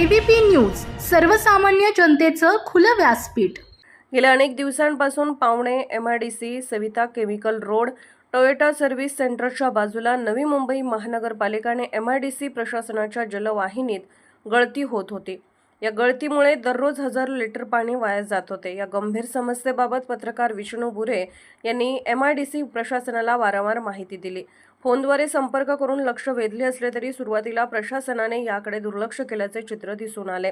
ABP news सर्वसामान्य जनतेचं खुलं व्यासपीठ. गेल्या अनेक दिवसांपासून Pawane M I D C Savita chemical road Toyota service सेंटरच्या बाजूला नवी मुंबई महानगरपालिका आणि एम आय डी सी प्रशासनाच्या जलवाहिनीत गळती होत होती. या गळतीमुळे दररोज हजारो लिटर पाणी वाया जात होते. या गंभीर समस्येबाबत पत्रकार विष्णू बुरे यांनी एम आय डी सी प्रशासनाला वारंवार माहिती दिली. फोनद्वारे संपर्क करून लक्ष वेधले असले तरी सुरुवातीला प्रशासनाने याकडे दुर्लक्ष केल्याचे चित्र दिसून आले.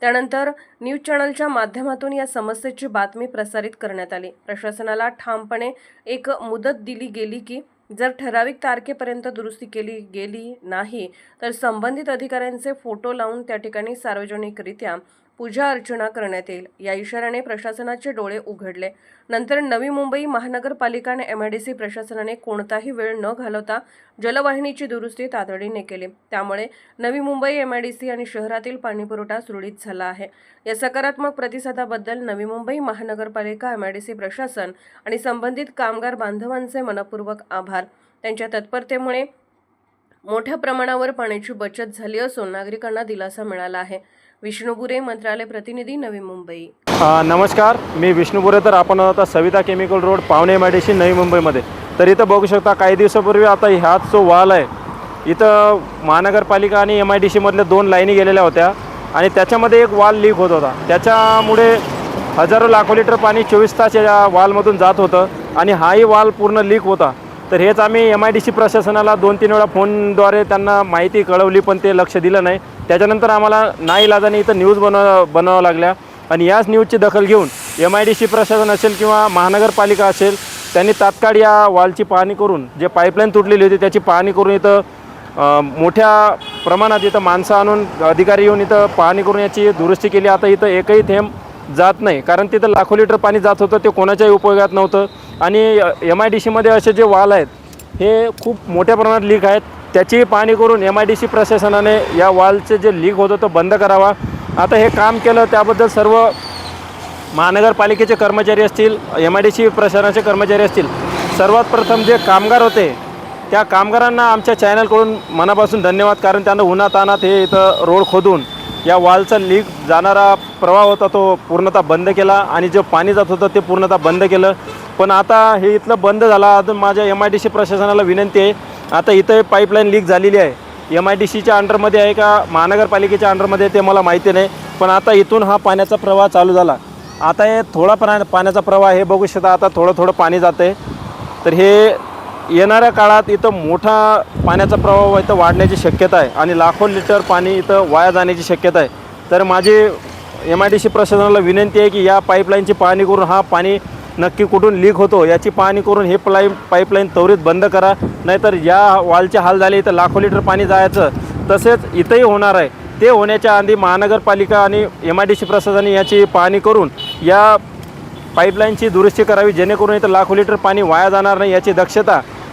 त्यानंतर न्यूज चॅनलच्या माध्यमातून या समस्येची बातमी प्रसारित करण्यात आली. प्रशासनाला ठामपणे एक मुदत दिली गेली की जर ठराविक तारखेपर्यंत दुरुस्ती केली गेली नाही तर संबंधित अधिकाऱ्यांचे फोटो लावून त्या ठिकाणी सार्वजनिकरित्या पूजा अर्चना करण्यात येईल. या इशाऱ्याने प्रशासनाचे डोळे उघडले. नंतर नवी मुंबई महानगरपालिका आणि एम आय डी सी प्रशासनाने कोणताही वेळ न घालवता जलवाहिनीची दुरुस्ती तातडीने केली. त्यामुळे Navi Mumbai M I D C आणि शहरातील पाणीपुरवठा सुरळीत झाला आहे. या सकारात्मक प्रतिसादाबद्दल नवी मुंबई महानगरपालिका एम आय डी सी प्रशासन आणि संबंधित कामगार बांधवांचे मनपूर्वक आभार. त्यांच्या तत्परतेमुळे मोठ्या प्रमाणावर पाण्याची बचत झाली असून नागरिकांना दिलासा मिळाला आहे. विष्णुपुरे मंत्रालय प्रतिनिधी नवी मुंबई. नमस्कार मी विष्णुपुरे तर आपण आता Savita chemical road Pawane M I D C Navi मुंबईमध्ये. तर इथं बघू शकता काही दिवसापूर्वी आता ह्याच जो वाल आहे इथं महानगरपालिका आणि एम आय डी सीमधल्या दोन लाईनी गेलेल्या होत्या. आणि त्याच्यामध्ये एक वाल लीक होत होता. त्याच्यामुळे हजारो लाखो लिटर पाणी चोवीस तास या वालमधून जात होतं. आणि हाही वाल पूर्ण लीक होता. तर हेच आम्ही एम आय डी सी प्रशासनाला दोन तीन वेळा फोनद्वारे त्यांना माहिती कळवली पण ते लक्ष दिलं नाही. त्याच्यानंतर आम्हाला नाईलाजाने इथं न्यूज बनव बनवावं लागल्या. आणि याच न्यूजची दखल घेऊन एम आय डी सी प्रशासन असेल किंवा महानगरपालिका असेल त्यांनी तात्काळ या वालची पाहणी करून जे पाईपलाईन तुटलेली होती त्याची पाहणी करून इथं मोठ्या प्रमाणात इथं माणसं आणून अधिकारी येऊन इथं पाहणी करून याची दुरुस्ती केली. आता इथं एकही थेंब जात नाही. कारण तिथं लाखो लिटर पाणी जात होतं ते कोणाच्याही उपयोगात नव्हतं. आणि एम आय डी सीमध्ये असे जे वाल आहेत हे खूप मोठ्या प्रमाणात लीक आहेत. त्याची पाहणी करून एम आय डी सी प्रशासनाने या वालचे जे लीक होतं तो बंद करावा. आता हे काम केलं त्याबद्दल सर्व महानगरपालिकेचे कर्मचारी असतील एम आय डी सी प्रशासनाचे कर्मचारी असतील सर्वात प्रथम जे कामगार होते त्या कामगारांना आमच्या चॅनलकडून मनापासून धन्यवाद. कारण त्यांना उन्हातानात हे इथं रोड खोदून या वालचा लीक जाणारा प्रवाह होता तो पूर्णतः बंद केला आणि जे पाणी जात होतं ते पूर्णतः बंद केलं. पण आता हे इथलं बंद झाला अजून माझ्या एम आय डी सी प्रशासनाला विनंती आहे. आता इथं पाईपलाईन लीक झालेली आहे. एम आय डी सीच्या अंडरमध्ये आहे का महानगरपालिकेच्या अंडरमध्ये ते मला माहिती नाही. पण आता इथून हा पाण्याचा प्रवाह चालू झाला. आता हे थोडा पाण्याचा प्रवाह हे बघू शकता आता थोडं थोडं पाणी जातं आहे तर हे येणाऱ्या काळात इथं मोठा पाण्याचा प्रभाव इथं वाढण्याची शक्यता आहे आणि लाखो लिटर पाणी इथं वाया जाण्याची शक्यता आहे. तर माझी एम आय डी सी प्रशासनाला विनंती आहे की या पाईपलाईनची पाहणी करून हा पाणी नक्की कुठून लीक होतो याची पाहणी करून हे प्लाईन पाईपलाईन त्वरित बंद करा नाहीतर या वालचे हाल झाले इथं लाखो लिटर पाणी जायचं तसेच इथंही होणार आहे. ते होण्याच्या आधी महानगरपालिका आणि एम आय डी सी प्रशासनाने याची पाहणी करून या पाईपलाईनची दुरुस्ती करावी जेणेकरून इथं लाखो लिटर पाणी वाया जाणार नाही याची दक्षता